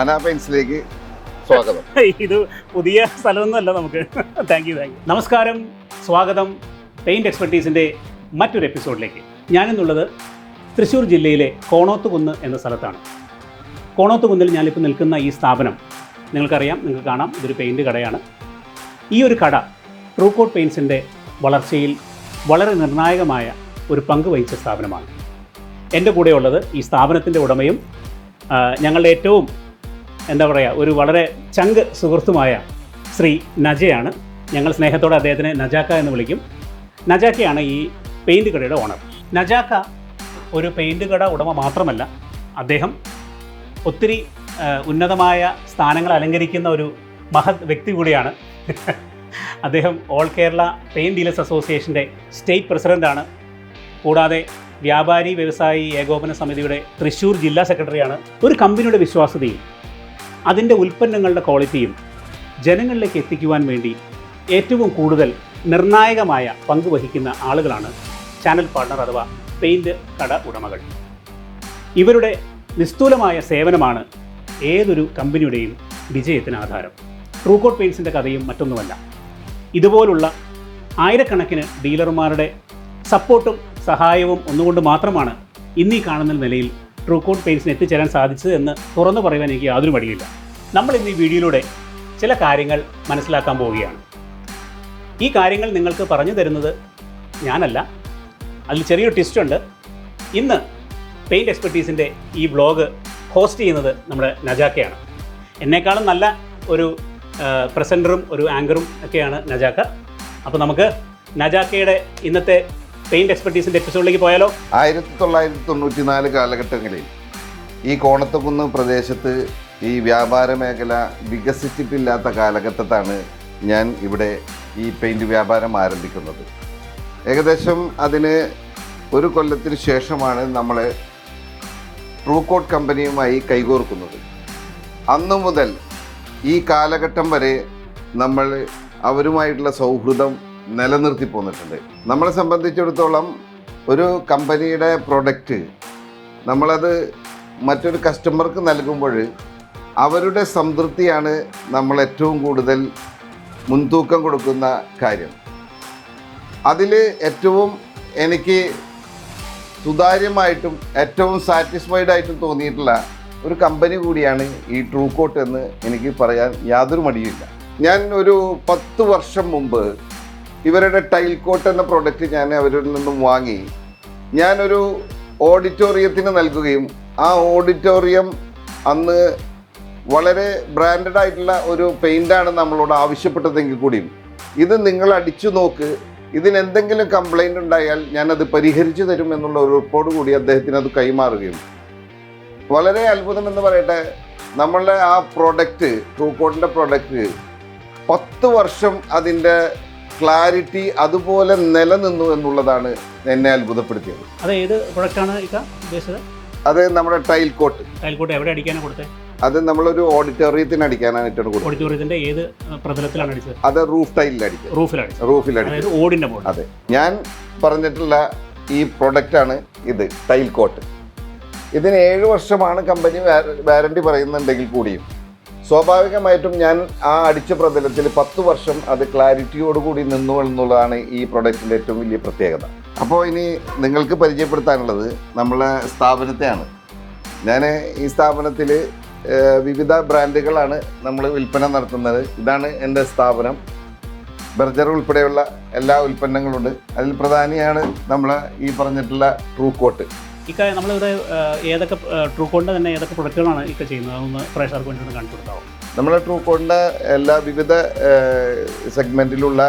അനാ പെയിൻസിലേക്ക് സ്വാഗതം. ഇത് പുതിയ സ്ഥലമൊന്നുമല്ല നമുക്ക്. താങ്ക് യു താങ്ക് യു നമസ്കാരം സ്വാഗതം പെയിന്റ് എക്സ്പെർട്ടീസിന്റെ മറ്റൊരു എപ്പിസോഡിലേക്ക് ഞാനിന്നുള്ളത് തൃശ്ശൂർ ജില്ലയിലെ കോണോത്തുകുന്ന് എന്ന സ്ഥലത്താണ്. കോണോത്തുകുന്നിൽ ഞാനിപ്പോൾ നിൽക്കുന്ന ഈ സ്ഥാപനം നിങ്ങൾക്കറിയാം നിങ്ങൾക്ക് കാണാം ഇതൊരു പെയിന്റ് കടയാണ്. ഈ ഒരു കട ട്രൂക്കോട്ട് പെയിൻസിന്റെ വളർച്ചയിൽ വളരെ നിർണായകമായ ഒരു പങ്ക് വഹിച്ച സ്ഥാപനമാണ്. എന്റെ കൂടെയുള്ളത് ഈ സ്ഥാപനത്തിന്റെ ഉടമയും ഞങ്ങളുടെ ഏറ്റവും എന്താ പറയുക ഒരു വളരെ ചങ്ക് സുഹൃത്തുമായ ശ്രീ നജയാണ്. ഞങ്ങൾ സ്നേഹത്തോടെ അദ്ദേഹത്തിനെ നജാക്ക എന്ന് വിളിക്കും. നജാക്കയാണ് ഈ പെയിന്റ് കടയുടെ ഓണർ നജാക്ക ഒരു പെയിന്റ് കട ഉടമ മാത്രമല്ല അദ്ദേഹം ഒത്തിരി ഉന്നതമായ സ്ഥാനങ്ങൾ അലങ്കരിക്കുന്ന ഒരു മഹത് വ്യക്തി കൂടിയാണ്. അദ്ദേഹം ഓൾ കേരള പെയിൻ ഡീലേഴ്സ് അസോസിയേഷന്റെ സ്റ്റേറ്റ് പ്രസിഡന്റാണ് കൂടാതെ വ്യാപാരി വ്യവസായി ഏകോപന സമിതിയുടെ തൃശ്ശൂർ ജില്ലാ സെക്രട്ടറിയാണ് ഒരു കമ്പനിയുടെ വിശ്വാസ്യതയും അതിന്റെ ഉൽപ്പന്നങ്ങളുടെ ക്വാളിറ്റിയും ജനങ്ങളിലേക്ക് എത്തിക്കുവാൻ വേണ്ടി ഏറ്റവും കൂടുതൽ നിർണായകമായ പങ്ക് വഹിക്കുന്ന ആളുകളാണ് ചാനൽ പാർട്ണർ അഥവാ പെയിന്റ് കട ഉടമകൾ. ഇവരുടെ നിസ്തൂലമായ സേവനമാണ് ഏതൊരു കമ്പനിയുടെയും വിജയത്തിന് ആധാരം. ട്രൂക്കോട്ട് പെയിൻസിന്റെ കഥയും മറ്റൊന്നുമല്ല. ഇതുപോലുള്ള ആയിരക്കണക്കിന് ഡീലർമാരുടെ സപ്പോർട്ടും സഹായവും ഒന്നുകൊണ്ട് മാത്രമാണ് ഇന്നീ കാണുന്ന നിലയിൽ ട്രൂക്കോട്ട് പെയിൻസിന് എത്തിച്ചേരാൻ സാധിച്ചത് എന്ന് തുറന്നു പറയുവാൻ എനിക്ക് യാതൊരു മടിയില്ല. നമ്മൾ ഇന്ന് ഈ വീഡിയോയിലൂടെ ചില കാര്യങ്ങൾ മനസ്സിലാക്കാൻ പോവുകയാണ്. ഈ കാര്യങ്ങൾ നിങ്ങൾക്ക് പറഞ്ഞു തരുന്നത് ഞാനല്ല. അതിൽ ചെറിയൊരു ട്വിസ്റ്റ് ഉണ്ട്. ഇന്ന് പെയിന്റ് എക്സ്പെർട്ടീസിന്റെ ഈ ബ്ലോഗ് ഹോസ്റ്റ് ചെയ്യുന്നത് നമ്മുടെ നജാക്കയാണ്. എന്നെക്കാളും നല്ല ഒരു പ്രസന്ററും ഒരു ആങ്കറും ഒക്കെയാണ് നജാക്ക. അപ്പോൾ നമുക്ക് നജാക്കയുടെ ഇന്നത്തെ പെയിന്റ് എക്സ്പെർട്ടീസിന്റെ എപ്പിസോഡിലേക്ക് പോയാലോ? ആയിരത്തി തൊള്ളായിരത്തി തൊണ്ണൂറ്റി നാല് കാലഘട്ടങ്ങളിൽ ഈ കോണത്തുകുന്ന് പ്രദേശത്ത് ഈ വ്യാപാര മേഖല വികസിച്ചിട്ടില്ലാത്ത കാലഘട്ടത്താണ് ഞാൻ ഇവിടെ ഈ പെയിന്റ് വ്യാപാരം ആരംഭിക്കുന്നത്. ഏകദേശം അതിന് ഒരു കൊല്ലത്തിന് ശേഷമാണ് നമ്മൾ ട്രൂക്കോട്ട് കമ്പനിയുമായി കൈകോർക്കുന്നത്. അന്നു മുതൽ ഈ കാലഘട്ടം വരെ നമ്മൾ അവരുമായിട്ടുള്ള സൗഹൃദം നിലനിർത്തി പോന്നിട്ടുണ്ട്. നമ്മളെ സംബന്ധിച്ചിടത്തോളം ഒരു കമ്പനിയുടെ പ്രൊഡക്റ്റ് നമ്മളത് മറ്റൊരു കസ്റ്റമർക്ക് നൽകുമ്പോൾ അവരുടെ സംതൃപ്തിയാണ് നമ്മൾ ഏറ്റവും കൂടുതൽ മുൻതൂക്കം കൊടുക്കുന്ന കാര്യം. അതിൽ ഏറ്റവും എനിക്ക് സുതാര്യമായിട്ടും ഏറ്റവും സാറ്റിസ്ഫൈഡ് ആയിട്ടും തോന്നിയിട്ടുള്ള ഒരു കമ്പനി കൂടിയാണ് ഈ ട്രൂക്കോട്ട് എന്ന് എനിക്ക് പറയാൻ യാതൊരു മടിയില്ല ഞാൻ ഒരു പത്ത് വർഷം മുമ്പ് ഇവരുടെ ടൈൽ കോട്ട് എന്ന പ്രോഡക്റ്റ് ഞാൻ അവരിൽ നിന്നും വാങ്ങി. ഞാനൊരു ഓഡിറ്റോറിയത്തിന് നൽകുകയും ആ ഓഡിറ്റോറിയം അന്ന് വളരെ ബ്രാൻഡഡ് ആയിട്ടുള്ള ഒരു പെയിന്റാണ് നമ്മളോട് ആവശ്യപ്പെട്ടതെങ്കിൽ കൂടിയും. ഇത് നിങ്ങൾ അടിച്ചു നോക്ക്. ഇതിനെന്തെങ്കിലും കംപ്ലൈന്റ് ഉണ്ടായാൽ ഞാനത് പരിഹരിച്ചു തരും എന്നുള്ള ഒരു റിപ്പോർട്ട് കൂടി അദ്ദേഹത്തിന് അത് കൈമാറുകയും. വളരെ അത്ഭുതം എന്ന് പറയട്ടെ നമ്മളുടെ ആ പ്രോഡക്റ്റ് ട്രൂക്കോട്ടിന്റെ പ്രോഡക്റ്റ് പത്ത് വർഷം അതിന്റെ ക്ലാരിറ്റി അതുപോലെ നിലനിന്നു എന്നുള്ളതാണ് എന്നെ അത്ഭുതപ്പെടുത്തിയത്. അത് ഏത് പ്രൊഡക്റ്റാണ് ഉദ്ദേശിച്ചത്? അത് നമ്മുടെ ടൈൽ കോട്ട്. കയൽക്കോട്ട് എവിടെ അടിക്കാനാണ് കൊടുത്തത് അത് നമ്മളൊരു ഓഡിറ്റോറിയത്തിന് അടിക്കാനായിട്ടാണ് കൊടുത്തത് ഓഡിറ്റോറിയത്തിന്റെ ഏത് പ്രതലത്തിലാണ് അടിച്ചത്? അത് റൂഫ് ടൈലിൽ റൂഫിൽ അടിച്ചത്. റൂഫിൽ അടിക്കുക അതായത് ഓടിന്റെ ബോർഡ് അതെ. ഞാൻ പറഞ്ഞിട്ടുള്ള ഈ പ്രൊഡക്റ്റാണ് ഇത് ടൈൽ കോട്ട്. ഇതിന് ഏഴ് വർഷമാണ് കമ്പനി വാറണ്ടി പറയുന്നുണ്ടെങ്കിൽ കൂടിയും. സ്വാഭാവികമായിട്ടും ഞാൻ ആ അടിച്ച പ്രതലത്തിൽ പത്ത് വർഷം അത് ക്ലാരിറ്റിയോടുകൂടി നിന്നു എന്നുള്ളതാണ് ഈ പ്രൊഡക്റ്റിന്റെ ഏറ്റവും വലിയ പ്രത്യേകത. അപ്പോൾ ഇനി നിങ്ങൾക്ക് പരിചയപ്പെടുത്താനുള്ളത് നമ്മളെ സ്ഥാപനത്തെയാണ്. ഞാൻ ഈ സ്ഥാപനത്തിൽ വിവിധ ബ്രാൻഡുകളാണ് നമ്മൾ വിൽപ്പന നടത്തുന്നത്. ഇതാണ് എന്റെ സ്ഥാപനം. ബർജർ ഉൾപ്പെടെയുള്ള എല്ലാ ഉൽപ്പന്നങ്ങളുണ്ട്. അതിൽ പ്രധാനിയാണ് നമ്മൾ ഈ പറഞ്ഞിട്ടുള്ള ട്രൂ കോട്ട് ഇക്ക നമ്മളിവിടെ ഏതൊക്കെ ഏതൊക്കെ ട്രൂക്കോണിന്റെ തന്നെ ഏതൊക്കെ പ്രൊഡക്റ്റുകളാണ് ഇക്ക ചെയ്യുന്നത്? അതൊന്ന് പ്രേക്ഷകർക്ക് വേണ്ടി ഒന്ന് കാണിച്ചു കൊടുത്താവും നമ്മൾ ട്രൂ കോട്ടിന്റെ എല്ലാ വിവിധ സെഗ്മെന്റിലുള്ള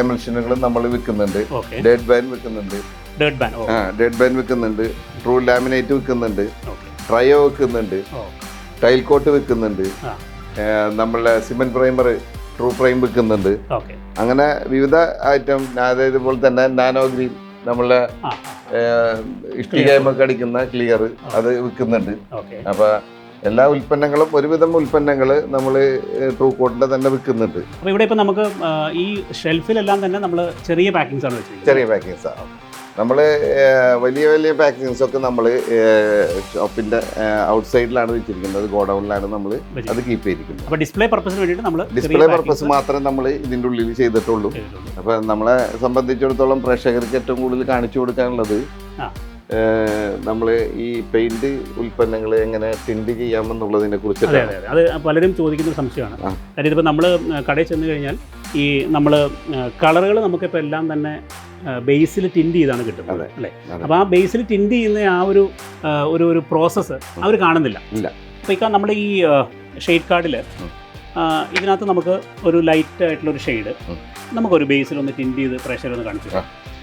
എമൽഷനുകളും നമ്മൾ വിൽക്കുന്നുണ്ട്. ഡെഡ് ബാൻ വിൽക്കുന്നുണ്ട്. ഡെഡ് ബാൻ ആ ഡെഡ് ബാൻ വിൽക്കുന്നുണ്ട്. ട്രൂ ലാമിനേറ്റ് വിൽക്കുന്നുണ്ട്. ട്രയോ വിൽക്കുന്നുണ്ട്. ടൈൽ കോട്ട് വിൽക്കുന്നുണ്ട്. നമ്മളെ സിമെന്റ് പ്രൈമർ ട്രൂ പ്രൈം വിൽക്കുന്നുണ്ട്. അങ്ങനെ വിവിധ ഐറ്റം അതേപോലെ തന്നെ നാനോ ഗ്രീൻ നമ്മളെ ഇഷ്ടികയമൊക്കെ അടിക്കുന്ന ക്ലിയർ അത് വിൽക്കുന്നുണ്ട്. അപ്പൊ എല്ലാ ഉൽപ്പന്നങ്ങളും ഒരുവിധം ഉൽപ്പന്നങ്ങൾ നമ്മൾ ട്രൂ കോട്ടിന്റെ തന്നെ വിൽക്കുന്നുണ്ട്. അപ്പോൾ ഇവിടെ ഇപ്പോൾ നമുക്ക് ഈ ഷെൽഫിലെല്ലാം തന്നെ നമ്മൾ ചെറിയ പാക്കിങ്സ് ആണ് വെച്ചിരിക്കുന്നത്. ചെറിയ പാക്കിങ്സ് ആണ് നമ്മൾ വലിയ വലിയ പാക്കിങ്സ് ഒക്കെ നമ്മൾ ഷോപ്പിന്റെ ഔട്ട് സൈഡിലാണ് വെച്ചിരിക്കുന്നത്. ഗോഡൌണിലാണ് നമ്മൾ അത് കീപ്പ് ചെയ്തിരിക്കുന്നത്. അപ്പോൾ ഡിസ്പ്ലേ പർപ്പസിന് വേണ്ടിയിട്ട് നമ്മൾ ഡിസ്പ്ലേ പർപ്പസ് മാത്രമേ നമ്മൾ ഇതിന്റെ ഉള്ളിൽ ചെയ്തിട്ടുള്ളൂ. അപ്പോൾ നമ്മളെ സംബന്ധിച്ചിടത്തോളം പ്രേക്ഷകർക്ക് ഏറ്റവും കൂടുതൽ കാണിച്ചു കൊടുക്കാനുള്ളത് നമ്മൾ ഈ പെയിന്റ് ഉൽപ്പന്നങ്ങൾ എങ്ങനെ ടിൻഡ് ചെയ്യാമെന്നുള്ളതിനെ കുറിച്ച് അതെ അതെ അത്. പലരും ചോദിക്കുന്ന ഒരു സംശയമാണ്. കാര്യം ഇതിപ്പോൾ നമ്മൾ കടയിൽ ചെന്ന് കഴിഞ്ഞാൽ ഈ നമ്മൾ കളറുകൾ നമുക്കിപ്പോൾ എല്ലാം തന്നെ ബേസിൽ ടിൻഡ് ചെയ്താണ് കിട്ടുന്നത്. അല്ലേ. അപ്പോൾ ആ ബേസിൽ ടിൻഡ് ചെയ്യുന്ന ആ ഒരു ഒരു ഒരു പ്രോസസ്സ് അവർ കാണുന്നില്ല ഇല്ല. അപ്പോൾ ഇപ്പം നമ്മുടെ ഈ ഷെയ്ഡ് കാർഡിൽ ഇതിനകത്ത് നമുക്ക് ഒരു ലൈറ്റ് ആയിട്ടുള്ള ഒരു ഷെയ്ഡ്. നമുക്കൊരു ബേസിൽ ഒന്ന് ടിൻഡ് ചെയ്ത് പ്രഷർ ഒന്ന് കാണിച്ചു.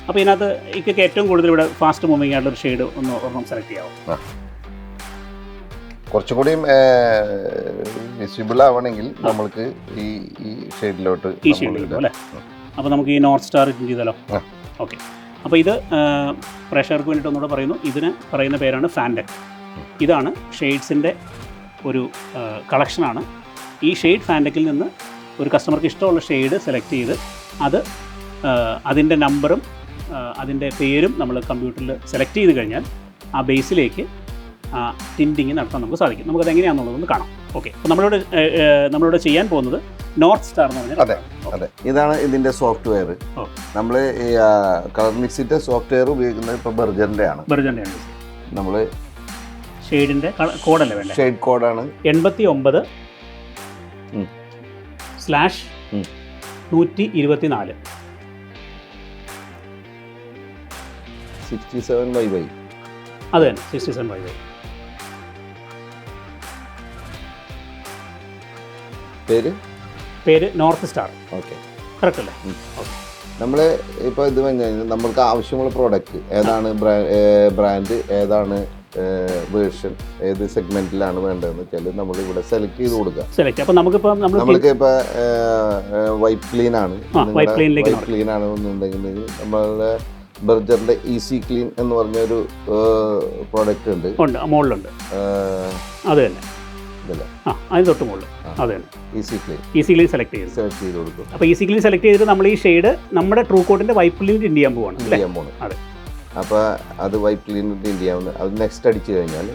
അപ്പോൾ ഇതിനകത്ത് ഇക്കൊക്കെ ഏറ്റവും കൂടുതൽ ഇവിടെ ഫാസ്റ്റ് മൂവിങ് ആയിട്ടുള്ള ഒരു ഷെയ്ഡ് ഒന്ന് ഒരെണ്ണം സെലക്ട് ചെയ്യാവും കുറച്ചുകൂടി വിസിബിൾ ആവണമെങ്കിൽ നമ്മൾക്ക് ഈ ഈ ഷെയ്ഡിലോട്ട് ഈ ഷെയ്ഡിലോട്ട് അല്ലേ അപ്പോൾ നമുക്ക് ഈ നോർത്ത് സ്റ്റാർ ചെയ്താലോ. ഓക്കെ. അപ്പോൾ ഇത് പ്രേക്ഷകർക്ക് വേണ്ടിയിട്ട് ഒന്നുകൂടെ പറയുന്നു. ഇതിന് പറയുന്ന പേരാണ് ഫാൻഡെക് ഇതാണ് ഷെയ്ഡ്സിന്റെ ഒരു കളക്ഷനാണ്. ഈ ഷെയ്ഡ് ഫാൻഡെക്കിൽ നിന്ന് ഒരു കസ്റ്റമർക്ക് ഇഷ്ടമുള്ള ഷെയ്ഡ് സെലക്ട് ചെയ്ത് അത് അതിന്റെ നമ്പറും അതിന്റെ പേരും നമ്മൾ കമ്പ്യൂട്ടറിൽ സെലക്ട് ചെയ്ത് കഴിഞ്ഞാൽ ആ ബേസിലേക്ക് ടിന്റിങ് നടത്താൻ നമുക്ക് സാധിക്കും. നമുക്കത് എങ്ങനെയാണെന്നുള്ളതൊന്ന് കാണാം. ഓക്കെ. അപ്പോൾ നമ്മളോട് നമ്മളോട് ചെയ്യാൻ പോകുന്നത് നോർത്ത് സ്റ്റാർ എന്ന് പറഞ്ഞാൽ അതെ അതെ. ഇതാണ് ഇതിന്റെ സോഫ്റ്റ്വെയർ. നമ്മൾ ഈ കളർ മിക്സിന്റെ സോഫ്റ്റ്വെയർ ഉപയോഗിക്കുന്നത് ഇപ്പോൾ ബെർജറിന്റെ ആണ്. ബെർജന്റെ നമ്മൾ ഷെയ്ഡിന്റെ കോഡല്ലേ വേണ്ടത് ഷെയ്ഡ് കോഡാണ്. എൺപത്തി ഒമ്പത്. സ്ലാഷ്. നൂറ്റി ഇരുപത്തി നാല് സിക്സ്റ്റി സെവൻ ബൈ ബൈ. അത് തന്നെ സിക്സ്റ്റി സെവൻ ബൈ ബൈ. പേര്? പേര് നോർത്ത് സ്റ്റാർ. ഓക്കെ. കറക്റ്റ് അല്ലേ നമ്മൾ ഇപ്പോൾ ഇത് നമ്മൾക്ക് ആവശ്യമുള്ള പ്രോഡക്റ്റ് ഏതാണ് ബ്രാൻഡ് ഏതാണ് വേർഷൻ ഏത് സെഗ്മെന്റിലാണ് വേണ്ടതെന്ന് വെച്ചാൽ നമ്മൾ ഇവിടെ സെലക്ട് ചെയ്ത് കൊടുക്കുക. സെലക്ട് അപ്പോൾ നമുക്കിപ്പോൾ നമ്മൾ നമ്മൾക്ക് ഇപ്പൊ വൈറ്റ് ക്ലീൻ ആണ്. വൈറ്റ് ക്ലീൻ ആണ് എന്നുണ്ടെങ്കിൽ നമ്മളുടെ ബർജറിന്റെ ഈസി ക്ലീൻ എന്ന് പറഞ്ഞ ഒരു പ്രോഡക്റ്റ് ഉണ്ട്. ഉണ്ട് മുകളിലുണ്ട് ഏഹ്, അത് തന്നെ. ആ അതിന് തൊട്ട് മുകളിൽ. അതെ. Easy clean easy clean select ചെയ്ത്. സെലക്ട് ചെയ്ത് കൊടുക്കും. അപ്പോൾ ഈസി ക്ലീൻ സെലക്ട് ചെയ്തിട്ട് നമ്മൾ ഈ ഷെയ്ഡ് നമ്മുടെ ട്രൂ കോട്ടിന്റെ വൈപ്പ് ക്ലീൻ ഇന്ത്യ ചെയ്യാൻ പോവാണ് ചെയ്യാൻ അതെ. അപ്പൊ അത് വൈപ്പ് ക്ലീൻ ചെയ്യാവുന്ന അത് നെക്സ്റ്റ് അടിച്ചു കഴിഞ്ഞാൽ.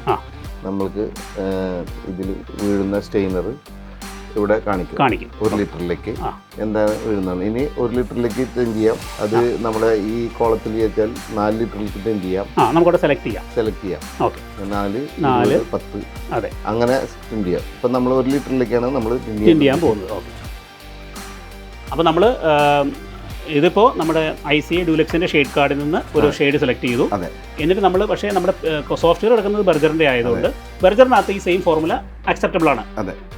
നമ്മൾക്ക് ഇതിൽ വീഴുന്ന സ്റ്റെയിനർ ഇവിടെ കാണിക്കും. കാണിക്കും. ഒരു ലിറ്ററിലേക്ക്. എന്താണ് വരുന്നത് ഇനി ഒരു ലിറ്ററിലേക്ക് ടെൻ ചെയ്യാം. അത് നമ്മുടെ ഈ കോളത്തിൽ വെച്ചാൽ നാല് ലിറ്ററിലേക്ക് ടെൻ ചെയ്യാം. ആ നമുക്കവിടെ സെലക്ട് ചെയ്യാം. സെലക്ട് ചെയ്യാം. ഓക്കെ. നാല് നാല്. പത്ത്. അതെ. അങ്ങനെ ടെൻ ചെയ്യാം. ഇപ്പം നമ്മൾ ഒരു ലിറ്ററിലേക്കാണ് നമ്മൾ ചേഞ്ച് ചെയ്യാൻ പോകുന്നത്. ഓക്കെ. അപ്പോൾ നമ്മൾ ഇതിപ്പോൾ നമ്മുടെ ഐ സി ഡ്യൂലക്സിന്റെ ഷെയ്ഡ് കാർഡിൽ നിന്ന് ഒരു ഷെയ്ഡ് സെലക്ട് ചെയ്തു. എന്നിട്ട് നമ്മൾ പക്ഷേ നമ്മുടെ സോഫ്റ്റ്വെയർ എടുക്കുന്നത് ബർഗറിന്റെ ആയതുകൊണ്ട് ബർഗറിനകത്ത് ഈ സെയിം ഫോർമുല അക്സെപ്റ്റബിൾ ആണ്.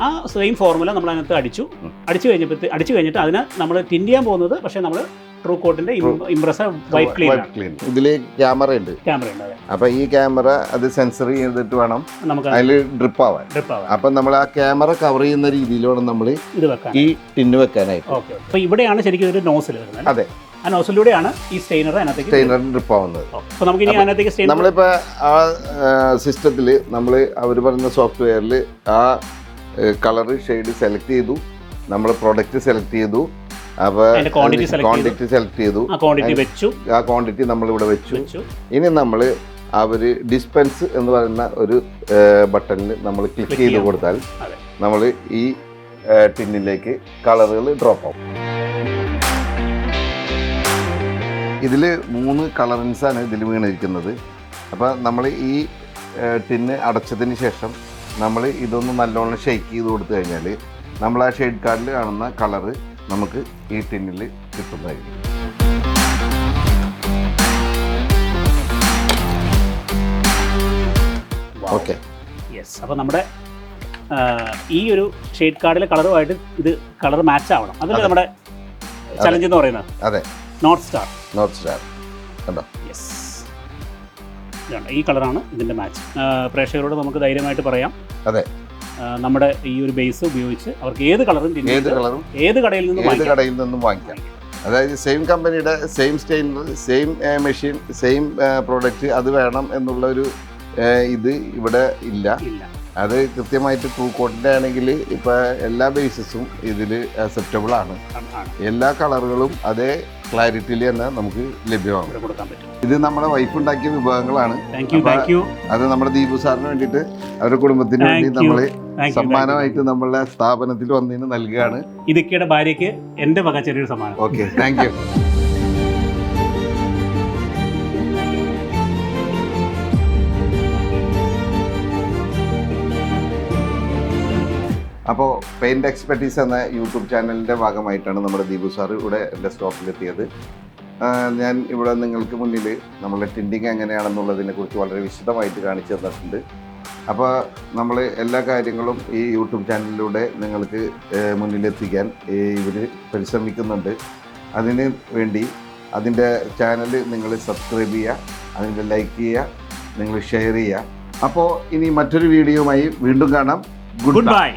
ആ സെയിം ഫോർമുല നമ്മൾ അതിനകത്ത് അടിച്ചു. അടിച്ചു കഴിഞ്ഞപ്പോൾ അടിച്ചു കഴിഞ്ഞിട്ട് അതിന് നമ്മൾ ടിൻഡ് ചെയ്യാൻ പോകുന്നത് പക്ഷേ നമ്മൾ ട്രൂ കോട്ടിന്റെ ഇംപ്രസ് വൈറ്റ് ക്ലീൻ ക്ലീൻ ഇതിൽ ക്യാമറ ഉണ്ട് ക്യാമറ ഉണ്ട് അതെ. അപ്പൊ ഈ ക്യാമറ അത് സെൻസർ ചെയ്തിട്ട് വേണം നമുക്ക് അതിൽ ഡ്രിപ്പ് ആവാൻ. ഡ്രിപ്പ് ആവാൻ. അപ്പൊ നമ്മൾ ആ ക്യാമറ കവർ ചെയ്യുന്ന രീതിയിൽ വേണം നമ്മൾ ഇത് വെക്കാൻ. ഈ ടിന്ന് വെക്കാനായിട്ട്. ഓക്കെ അപ്പൊ ഇവിടെയാണ് ശരിക്കും ഒരു നോസിൽ വരുന്നത്. അതെ. ആ നോസിലൂടെയാണ് ഈ സ്റ്റെയിനർ അതിനകത്തേക്ക് സ്റ്റെയിനർ ഡ്രിപ്പ് ആവുന്നത്. അപ്പോൾ നമുക്ക് ഇനി അതിനകത്തേക്ക് സ്റ്റെയിനർ നമ്മളിപ്പോ ആ സിസ്റ്റത്തിൽ നമ്മൾ അവർ പറയുന്ന സോഫ്റ്റ്വെയറിൽ ആ കളർ ഷെയ്ഡ് സെലക്ട് ചെയ്തു. നമ്മൾ പ്രൊഡക്റ്റ് സെലക്ട് ചെയ്തു. അപ്പോൾ ക്വാണ്ടിറ്റി സെലക്ട് ചെയ്തു. ആ ക്വാണ്ടിറ്റി വെച്ചു. ആ ക്വാണ്ടിറ്റി നമ്മൾ ഇവിടെ വെച്ചു. ഇനി നമ്മൾ അവർ ഡിസ്പെൻസ് എന്ന് പറയുന്ന ഒരു ബട്ടണിൽ നമ്മൾ ക്ലിക്ക് ചെയ്ത് കൊടുത്താൽ നമ്മൾ ഈ ടിന്നിലേക്ക് കളറുകൾ ഡ്രോപ്പ് ആവും. ഇതിൽ മൂന്ന് കളറിൻസാണ് ഇതിൽ വീണിരിക്കുന്നത്. അപ്പോൾ നമ്മൾ ഈ ടിന്ന് അടച്ചതിന് ശേഷം നമ്മൾ ഇതൊന്ന് നല്ലോണം ഷെയ്ക്ക് ചെയ്ത് കൊടുത്തു കഴിഞ്ഞാൽ നമ്മൾ ആ ഷെയ്ഡ് കാർഡിൽ കാണുന്ന കളറ് നമുക്ക് ഈ ടിന്നിൽ കിട്ടുന്നതായിരിക്കും. ഓക്കെ യെസ് അപ്പോൾ നമ്മുടെ ഈ ഒരു ഷെയ്ഡ് കാർഡിലെ കളറുമായിട്ട് ഇത് കളർ മാച്ച് ആവണം. അതല്ലേ അതെ. നമ്മുടെ ചലഞ്ച് എന്ന് പറയുന്നത് അതെ. നോർത്ത് സ്റ്റാർ നോർത്ത് സ്റ്റാർ കണ്ടോ? യെസ് ഈ കളറാണ് ഇതിന്റെ മാച്ച്. പ്രേക്ഷകരോട് നമുക്ക് ധൈര്യമായിട്ട് പറയാം. അതെ. നമ്മുടെ ഈ ഒരു ബേസ് ഉപയോഗിച്ച് അവർക്ക് ഏത് കളറും ഏത് കളറും ഏത് കടയിൽ നിന്നും ഏത് കടയിൽ നിന്നും വാങ്ങിക്കാം. അതായത് സെയിം കമ്പനിയുടെ same stainer same machine same product അത് വേണം എന്നുള്ള ഒരു ഇത് ഇവിടെ ഇല്ല. അത് കൃത്യമായിട്ട് ട്രൂ കോട്ടിന്റെ ആണെങ്കിൽ ഇപ്പോൾ എല്ലാ ബേസസും ഇതിൽ അക്സെപ്റ്റബിൾ ആണ്. എല്ലാ കളറുകളും അതേ ക്ലാരിറ്റിയിൽ തന്നെ നമുക്ക് ലഭ്യമാകും. കൊടുക്കാൻ പറ്റും. ഇത് നമ്മുടെ വൈഫ് ഉണ്ടാക്കിയ വിഭവങ്ങളാണ്. താങ്ക് യു താങ്ക് യു അത് നമ്മുടെ ദീപു സാറിന് വേണ്ടിയിട്ട് അവരുടെ കുടുംബത്തിന് വേണ്ടി Thank you. നമ്മൾ സമ്മാനമായിട്ട് നമ്മളുടെ സ്ഥാപനത്തിൽ വന്നതിന് നൽകുകയാണ്. ഇതൊക്കെയുടെ ഭാര്യയ്ക്ക് എന്റെ വക ചെറിയൊരു സമ്മാനം. ഓക്കെ താങ്ക് യു അപ്പോൾ പെയിന്റ് എക്സ്പെർട്ടീസ് എന്ന യൂട്യൂബ് ചാനലിന്റെ ഭാഗമായിട്ടാണ് നമ്മുടെ ദീപു സാർ ഇവിടെ എന്റെ സ്റ്റോപ്പിലെത്തിയത് ഞാൻ ഇവിടെ നിങ്ങൾക്ക് മുന്നിൽ നമ്മളെ ടിൻഡിങ് എങ്ങനെയാണെന്നുള്ളതിനെ കുറിച്ച് വളരെ വിശദമായിട്ട് കാണിച്ചു തന്നിട്ടുണ്ട്. അപ്പോൾ നമ്മൾ എല്ലാ കാര്യങ്ങളും ഈ യൂട്യൂബ് ചാനലിലൂടെ നിങ്ങൾക്ക് മുന്നിലെത്തിക്കാൻ ഇവർ പരിശ്രമിക്കുന്നുണ്ട്. അതിന് വേണ്ടി അതിന്റെ ചാനൽ നിങ്ങൾ സബ്സ്ക്രൈബ് ചെയ്യുക അതിന്റെ ലൈക്ക് ചെയ്യുക നിങ്ങൾ ഷെയർ ചെയ്യുക. അപ്പോൾ ഇനി മറ്റൊരു വീഡിയോയുമായി വീണ്ടും കാണാം. Good bye